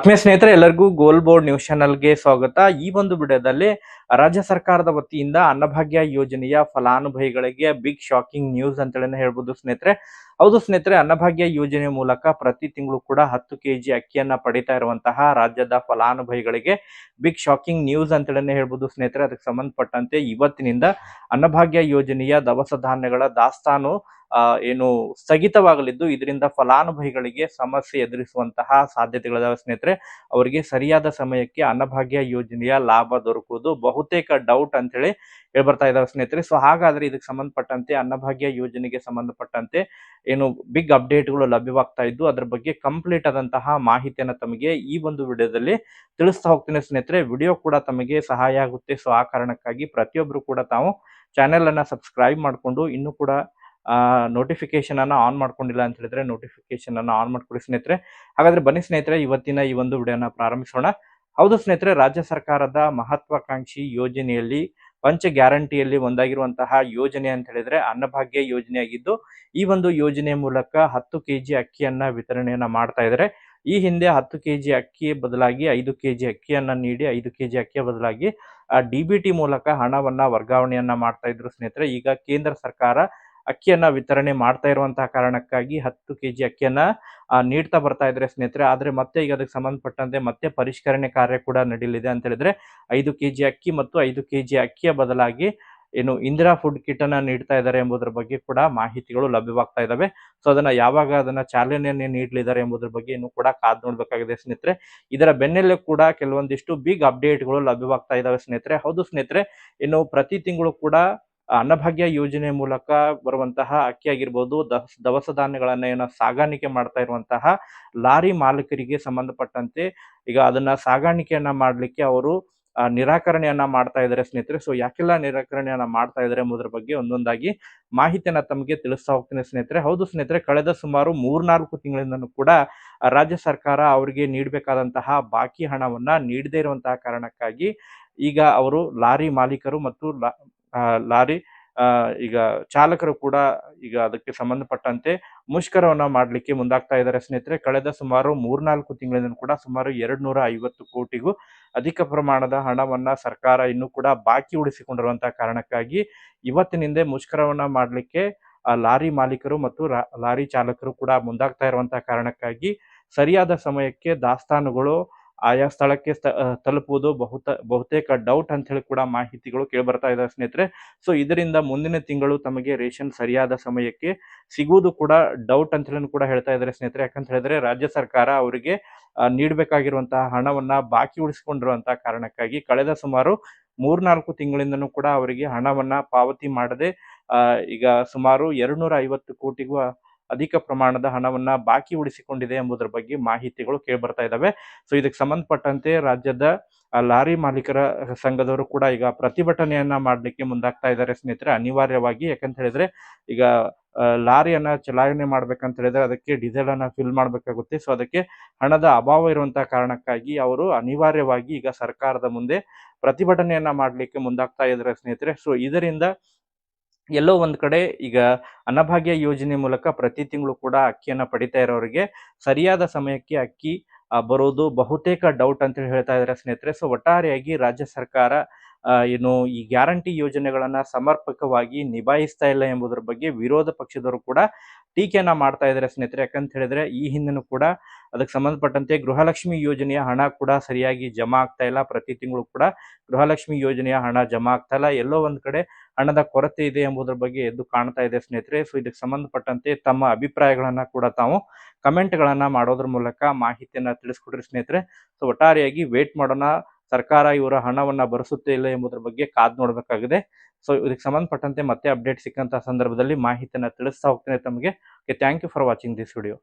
ಆತ್ಮೀಯ ಸ್ನೇಹಿತರೆ, ಎಲ್ಲರಿಗೂ ಗೋಲ್ ಬೋರ್ಡ್ ನ್ಯೂಸ್ ಚಾನಲ್ಗೆ ಸ್ವಾಗತ. ಈ ಒಂದು ವಿಡಿಯೋದಲ್ಲಿ ರಾಜ್ಯ ಸರ್ಕಾರದ ವತಿಯಿಂದ ಅನ್ನಭಾಗ್ಯ ಯೋಜನೆಯ ಫಲಾನುಭವಿಗಳಿಗೆ ಬಿಗ್ ಶಾಕಿಂಗ್ ನ್ಯೂಸ್ ಅಂತೇಳಿ ಹೇಳ್ಬೋದು ಸ್ನೇಹಿತರೆ. ಹೌದು ಸ್ನೇಹಿತರೆ, ಅನ್ನಭಾಗ್ಯ ಯೋಜನೆ ಮೂಲಕ ಪ್ರತಿ ತಿಂಗಳು ಕೂಡ ಹತ್ತು ಕೆಜಿ ಅಕ್ಕಿಯನ್ನ ಪಡಿತಾ ಇರುವಂತಹ ರಾಜ್ಯದ ಫಲಾನುಭವಿಗಳಿಗೆ ಬಿಗ್ ಶಾಕಿಂಗ್ ನ್ಯೂಸ್ ಅಂತೇಳಿ ಹೇಳ್ಬೋದು ಸ್ನೇಹಿತರೆ. ಅದಕ್ಕೆ ಸಂಬಂಧಪಟ್ಟಂತೆ ಇವತ್ತಿನಿಂದ ಅನ್ನಭಾಗ್ಯ ಯೋಜನೆಯ ದವಸ ಧಾನ್ಯಗಳ ದಾಸ್ತಾನು ಏನು ಸ್ಥಗಿತವಾಗಲಿದ್ದು ಇದರಿಂದ ಫಲಾನುಭವಿಗಳಿಗೆ ಸಮಸ್ಯೆ ಎದುರಿಸುವಂತಹ ಸಾಧ್ಯತೆಗಳಿದಾವೆ ಸ್ನೇಹಿತರೆ. ಅವರಿಗೆ ಸರಿಯಾದ ಸಮಯಕ್ಕೆ ಅನ್ನಭಾಗ್ಯ ಯೋಜನೆಯ ಲಾಭ ದೊರಕುವುದು ಬಹುತೇಕ ಡೌಟ್ ಅಂತೇಳಿ ಹೇಳ್ಬರ್ತಾ ಇದಾವೆ ಸ್ನೇಹಿತರೆ. ಸೊ ಹಾಗಾದ್ರೆ ಇದಕ್ಕೆ ಸಂಬಂಧಪಟ್ಟಂತೆ ಅನ್ನಭಾಗ್ಯ ಯೋಜನೆಗೆ ಸಂಬಂಧಪಟ್ಟಂತೆ ಏನು ಬಿಗ್ ಅಪ್ಡೇಟ್ಗಳು ಲಭ್ಯವಾಗ್ತಾ ಇದ್ದು, ಅದರ ಬಗ್ಗೆ ಕಂಪ್ಲೀಟ್ ಆದಂತಹ ಮಾಹಿತಿಯನ್ನು ತಮಗೆ ಈ ಒಂದು ವಿಡಿಯೋದಲ್ಲಿ ತಿಳಿಸ್ತಾ ಹೋಗ್ತೀನಿ ಸ್ನೇಹಿತರೆ. ವಿಡಿಯೋ ಕೂಡ ತಮಗೆ ಸಹಾಯ ಆಗುತ್ತೆ. ಸೊ ಆ ಕಾರಣಕ್ಕಾಗಿ ಪ್ರತಿಯೊಬ್ಬರು ಕೂಡ ತಾವು ಚಾನೆಲ್ ಅನ್ನ ಸಬ್ಸ್ಕ್ರೈಬ್ ಮಾಡಿಕೊಂಡು ಇನ್ನೂ ಕೂಡ ನೋಟಿಫಿಕೇಶನ್ ಅನ್ನ ಆನ್ ಮಾಡ್ಕೊಂಡಿಲ್ಲ ಅಂತ ಹೇಳಿದ್ರೆ ನೋಟಿಫಿಕೇಶನ್ ಅನ್ನ ಆನ್ ಮಾಡ್ಕೊಳ್ಳಿ ಸ್ನೇಹಿತರೆ. ಹಾಗಾದ್ರೆ ಬನ್ನಿ ಸ್ನೇಹಿತರೆ, ಇವತ್ತಿನ ಈ ಒಂದು ವಿಡಿಯೋನ ಪ್ರಾರಂಭಿಸೋಣ. ಹೌದು ಸ್ನೇಹಿತರೆ, ರಾಜ್ಯ ಸರ್ಕಾರದ ಮಹತ್ವಾಕಾಂಕ್ಷಿ ಯೋಜನೆಯಲ್ಲಿ, ಪಂಚ ಗ್ಯಾರಂಟಿಯಲ್ಲಿ ಒಂದಾಗಿರುವಂತಹ ಯೋಜನೆ ಅಂತ ಹೇಳಿದ್ರೆ ಅನ್ನಭಾಗ್ಯ ಯೋಜನೆಯಾಗಿದ್ದು, ಈ ಒಂದು ಯೋಜನೆ ಮೂಲಕ ಹತ್ತು ಕೆಜಿ ಅಕ್ಕಿಯನ್ನ ವಿತರಣೆಯನ್ನ ಮಾಡ್ತಾ ಇದ್ದಾರೆ. ಈ ಹಿಂದೆ ಹತ್ತು ಕೆಜಿ ಅಕ್ಕಿ ಬದಲಾಗಿ ಐದು ಕೆಜಿ ಅಕ್ಕಿಯನ್ನ ನೀಡಿ, ಐದು ಕೆಜಿ ಅಕ್ಕಿಯ ಬದಲಾಗಿ ಡಿ ಬಿ ಟಿ ಮೂಲಕ ಹಣವನ್ನ ವರ್ಗಾವಣೆಯನ್ನ ಮಾಡ್ತಾ ಇದ್ರು ಸ್ನೇಹಿತರೆ. ಈಗ ಕೇಂದ್ರ ಸರ್ಕಾರ ಅಕ್ಕಿಯನ್ನ ವಿತರಣೆ ಮಾಡ್ತಾ ಇರುವಂತಹ ಕಾರಣಕ್ಕಾಗಿ ಹತ್ತು ಕೆಜಿ ಅಕ್ಕಿಯನ್ನ ಆ, ನೀಡ್ತಾ ಬರ್ತಾ ಇದ್ರೆ ಸ್ನೇಹಿತರೆ ಆದ್ರೆ ಮತ್ತೆ ಈಗ ಅದಕ್ಕೆ ಸಂಬಂಧಪಟ್ಟಂತೆ ಮತ್ತೆ ಪರಿಷ್ಕರಣೆ ಕಾರ್ಯ ಕೂಡ ನಡೀಲಿದೆ ಅಂತ ಹೇಳಿದ್ರೆ ಐದು ಕೆಜಿ ಅಕ್ಕಿ ಮತ್ತು ಐದು ಕೆ ಜಿ ಅಕ್ಕಿಯ ಬದಲಾಗಿ ಏನು ಇಂದಿರಾ ಫುಡ್ ಕಿಟ್ ಅನ್ನ ನೀಡ್ತಾ ಇದ್ದಾರೆ ಎಂಬುದರ ಬಗ್ಗೆ ಕೂಡ ಮಾಹಿತಿಗಳು ಲಭ್ಯವಾಗ್ತಾ ಇದಾವೆ. ಸೊ ಅದನ್ನ ಯಾವಾಗ ಅದನ್ನ ಚಾಲನೆಯನ್ನೇ ನೀಡಲಿದ್ದಾರೆ ಎಂಬುದರ ಬಗ್ಗೆ ಇನ್ನು ಕೂಡ ಕಾದ್ ನೋಡ್ಬೇಕಾಗಿದೆ ಸ್ನೇಹಿತರೆ. ಇದರ ಬೆನ್ನಲ್ಲೇ ಕೂಡ ಕೆಲವೊಂದಿಷ್ಟು ಬಿಗ್ ಅಪ್ಡೇಟ್ಗಳು ಲಭ್ಯವಾಗ್ತಾ ಇದಾವೆ ಸ್ನೇಹಿತರೆ. ಹೌದು ಸ್ನೇಹಿತರೆ ಇನ್ನು ಪ್ರತಿ ತಿಂಗಳು ಕೂಡ ಅನ್ನಭಾಗ್ಯ ಯೋಜನೆ ಮೂಲಕ ಬರುವಂತಹ ಅಕ್ಕಿ ಆಗಿರ್ಬೋದು ದವಸ ಧಾನ್ಯಗಳನ್ನ ಏನೋ ಸಾಗಾಣಿಕೆ ಮಾಡ್ತಾ ಇರುವಂತಹ ಲಾರಿ ಮಾಲೀಕರಿಗೆ ಸಂಬಂಧಪಟ್ಟಂತೆ ಈಗ ಅದನ್ನ ಸಾಗಾಣಿಕೆಯನ್ನ ಮಾಡ್ಲಿಕ್ಕೆ ಅವರು ನಿರಾಕರಣೆಯನ್ನ ಮಾಡ್ತಾ ಇದ್ದಾರೆ ಸ್ನೇಹಿತರೆ. ಸೊ ಯಾಕೆಲ್ಲ ನಿರಾಕರಣೆಯನ್ನ ಮಾಡ್ತಾ ಇದ್ದಾರೆ ಎಂಬುದರ ಬಗ್ಗೆ ಒಂದೊಂದಾಗಿ ಮಾಹಿತಿಯನ್ನ ತಮಗೆ ತಿಳಿಸ್ತಾ ಹೋಗ್ತೀನಿ ಸ್ನೇಹಿತರೆ. ಹೌದು ಸ್ನೇಹಿತರೆ, ಕಳೆದ ಸುಮಾರು ಮೂರ್ನಾಲ್ಕು ತಿಂಗಳಿಂದನೂ ಕೂಡ ರಾಜ್ಯ ಸರ್ಕಾರ ಅವರಿಗೆ ನೀಡಬೇಕಾದಂತಹ ಬಾಕಿ ಹಣವನ್ನ ನೀಡದೇ ಇರುವಂತಹ ಕಾರಣಕ್ಕಾಗಿ ಈಗ ಅವರು ಲಾರಿ ಮಾಲೀಕರು ಮತ್ತು ಲಾರಿ ಈಗ ಚಾಲಕರು ಕೂಡ ಈಗ ಅದಕ್ಕೆ ಸಂಬಂಧಪಟ್ಟಂತೆ ಮುಷ್ಕರವನ್ನ ಮಾಡಲಿಕ್ಕೆ ಮುಂದಾಗ್ತಾ ಇದ್ದಾರೆ. ಸ್ನೇಹಿತರೆ, ಕಳೆದ ಸುಮಾರು ಮೂರ್ನಾಲ್ಕು ತಿಂಗಳಿಂದ ಕೂಡ ಸುಮಾರು ಎರಡ್ ನೂರ ಐವತ್ತು ಕೋಟಿಗೂ ಅಧಿಕ ಪ್ರಮಾಣದ ಹಣವನ್ನ ಸರ್ಕಾರ ಇನ್ನೂ ಕೂಡ ಬಾಕಿ ಉಳಿಸಿಕೊಂಡಿರುವಂತಹ ಕಾರಣಕ್ಕಾಗಿ ಇವತ್ತಿನಿಂದ ಮುಷ್ಕರವನ್ನ ಮಾಡಲಿಕ್ಕೆ ಲಾರಿ ಮಾಲೀಕರು ಮತ್ತು ಲಾರಿ ಚಾಲಕರು ಕೂಡ ಮುಂದಾಗ್ತಾ ಇರುವಂತಹ ಕಾರಣಕ್ಕಾಗಿ ಸರಿಯಾದ ಸಮಯಕ್ಕೆ ದಾಸ್ತಾನುಗಳು ಆಯಾ ಸ್ಥಳಕ್ಕೆ ಸ್ಥ- ತಲುಪುವುದು ಬಹುತ, ಬಹುತೇಕ ಡೌಟ್ ಅಂತ ಹೇಳಿ ಕೂಡ ಮಾಹಿತಿಗಳು ಕೇಳ್ಬರ್ತಾ ಇದ್ದಾರೆ ಸ್ನೇಹಿತರೆ. ಸೊ ಇದರಿಂದ ಮುಂದಿನ ತಿಂಗಳು ತಮಗೆ ರೇಷನ್ ಸರಿಯಾದ ಸಮಯಕ್ಕೆ ಸಿಗುವುದು ಕೂಡ ಡೌಟ್ ಅಂತ ಹೇಳಿ ಕೂಡ ಹೇಳ್ತಾ ಇದ್ದಾರೆ ಸ್ನೇಹಿತರೆ. ಯಾಕಂತ ಹೇಳಿದ್ರೆ ರಾಜ್ಯ ಸರ್ಕಾರ ಅವರಿಗೆ ನೀಡಬೇಕಾಗಿರುವಂತಹ ಹಣವನ್ನ ಬಾಕಿ ಉಳಿಸಿಕೊಂಡಿರುವಂತಹ ಕಾರಣಕ್ಕಾಗಿ ಕಳೆದ ಸುಮಾರು ಮೂರ್ನಾಲ್ಕು ತಿಂಗಳಿಂದನೂ ಕೂಡ ಅವರಿಗೆ ಹಣವನ್ನ ಪಾವತಿ ಮಾಡದೆ ಈಗ ಸುಮಾರು ಎರಡ್ನೂರ ಐವತ್ತು ಕೋಟಿಗೂ ಅಧಿಕ ಪ್ರಮಾಣದ ಹಣವನ್ನ ಬಾಕಿ ಉಳಿಸಿಕೊಂಡಿದೆ ಎಂಬುದರ ಬಗ್ಗೆ ಮಾಹಿತಿಗಳು ಕೇಳ್ಬರ್ತಾ ಇದ್ದಾವೆ ಸೊ ಇದಕ್ಕೆ ಸಂಬಂಧಪಟ್ಟಂತೆ ರಾಜ್ಯದ ಲಾರಿ ಮಾಲೀಕರ ಸಂಘದವರು ಕೂಡ ಈಗ ಪ್ರತಿಭಟನೆಯನ್ನ ಮಾಡಲಿಕ್ಕೆ ಮುಂದಾಗ್ತಾ ಇದ್ದಾರೆ ಸ್ನೇಹಿತರೆ. ಅನಿವಾರ್ಯವಾಗಿ ಯಾಕಂತ ಹೇಳಿದ್ರೆ ಈಗ ಲಾರಿಯನ್ನ ಚಲಾವಣೆ ಮಾಡ್ಬೇಕಂತ ಹೇಳಿದ್ರೆ ಅದಕ್ಕೆ ಡೀಸೆಲ್ ಅನ್ನ ಫಿಲ್ ಮಾಡ್ಬೇಕಾಗುತ್ತೆ. ಸೊ ಅದಕ್ಕೆ ಹಣದ ಅಭಾವ ಇರುವಂತಹ ಕಾರಣಕ್ಕಾಗಿ ಅವರು ಅನಿವಾರ್ಯವಾಗಿ ಈಗ ಸರ್ಕಾರದ ಮುಂದೆ ಪ್ರತಿಭಟನೆಯನ್ನ ಮಾಡ್ಲಿಕ್ಕೆ ಮುಂದಾಗ್ತಾ ಇದ್ದಾರೆ ಸ್ನೇಹಿತರೆ. ಸೊ ಇದರಿಂದ ಎಲ್ಲೋ ಒಂದ್ ಕಡೆ ಈಗ ಅನ್ನಭಾಗ್ಯ ಯೋಜನೆ ಮೂಲಕ ಪ್ರತಿ ತಿಂಗಳು ಕೂಡ ಅಕ್ಕಿಯನ್ನ ಪಡಿತಾ ಇರೋರಿಗೆ ಸರಿಯಾದ ಸಮಯಕ್ಕೆ ಅಕ್ಕಿ ಬರೋದು ಬಹುತೇಕ ಡೌಟ್ ಅಂತ ಹೇಳಿ ಹೇಳ್ತಾ ಇದ್ದಾರೆ ಸ್ನೇಹಿತರೆ. ಸೊ ಒಟ್ಟಾರೆಯಾಗಿ ರಾಜ್ಯ ಸರ್ಕಾರ ಏನು ಈ ಗ್ಯಾರಂಟಿ ಯೋಜನೆಗಳನ್ನ ಸಮರ್ಪಕವಾಗಿ ನಿಭಾಯಿಸ್ತಾ ಇಲ್ಲ ಎಂಬುದರ ಬಗ್ಗೆ ವಿರೋಧ ಪಕ್ಷದವರು ಕೂಡ ಟೀಕೆಯನ್ನ ಮಾಡ್ತಾ ಇದ್ದಾರೆ ಸ್ನೇಹಿತರೆ. ಯಾಕಂತ ಹೇಳಿದ್ರೆ ಈ ಹಿಂದೆನೂ ಕೂಡ ಅದಕ್ಕೆ ಸಂಬಂಧಪಟ್ಟಂತೆ ಗೃಹಲಕ್ಷ್ಮಿ ಯೋಜನೆಯ ಹಣ ಕೂಡ ಸರಿಯಾಗಿ ಜಮಾ ಆಗ್ತಾ ಇಲ್ಲ. ಪ್ರತಿ ತಿಂಗಳು ಕೂಡ ಗೃಹಲಕ್ಷ್ಮಿ ಯೋಜನೆಯ ಹಣ ಜಮಾ ಆಗ್ತಾ ಇಲ್ಲ. ಎಲ್ಲೋ ಒಂದ್ ಕಡೆ ಹಣದ ಕೊರತೆ ಇದೆ ಎಂಬುದರ ಬಗ್ಗೆ ಎದ್ದು ಕಾಣ್ತಾ ಇದೆ ಸ್ನೇಹಿತರೆ. ಸೊ ಇದಕ್ಕೆ ಸಂಬಂಧಪಟ್ಟಂತೆ ತಮ್ಮ ಅಭಿಪ್ರಾಯಗಳನ್ನ ಕೂಡ ತಾವು ಕಮೆಂಟ್ಗಳನ್ನ ಮಾಡೋದ್ರ ಮೂಲಕ ಮಾಹಿತಿಯನ್ನ ತಿಳಿಸ್ಕೊಡ್ರಿ ಸ್ನೇಹಿತರೆ. ಸೊ ಒಟ್ಟಾರೆಯಾಗಿ ವೇಟ್ ಮಾಡೋಣ. ಸರ್ಕಾರ ಇವರ ಹಣವನ್ನು ಭರಿಸುತ್ತೆ ಇಲ್ಲ ಎಂಬುದರ ಬಗ್ಗೆ ಕಾದ್ ನೋಡಬೇಕಾಗಿದೆ. ಸೊ ಇದಕ್ಕೆ ಸಂಬಂಧಪಟ್ಟಂತೆ ಮತ್ತೆ ಅಪ್ಡೇಟ್ ಸಿಕ್ಕಂತಹ ಸಂದರ್ಭದಲ್ಲಿ ಮಾಹಿತಿಯನ್ನು ತಿಳಿಸ್ತಾ ಹೋಗ್ತೇನೆ ತಮಗೆ. Thank you for watching this video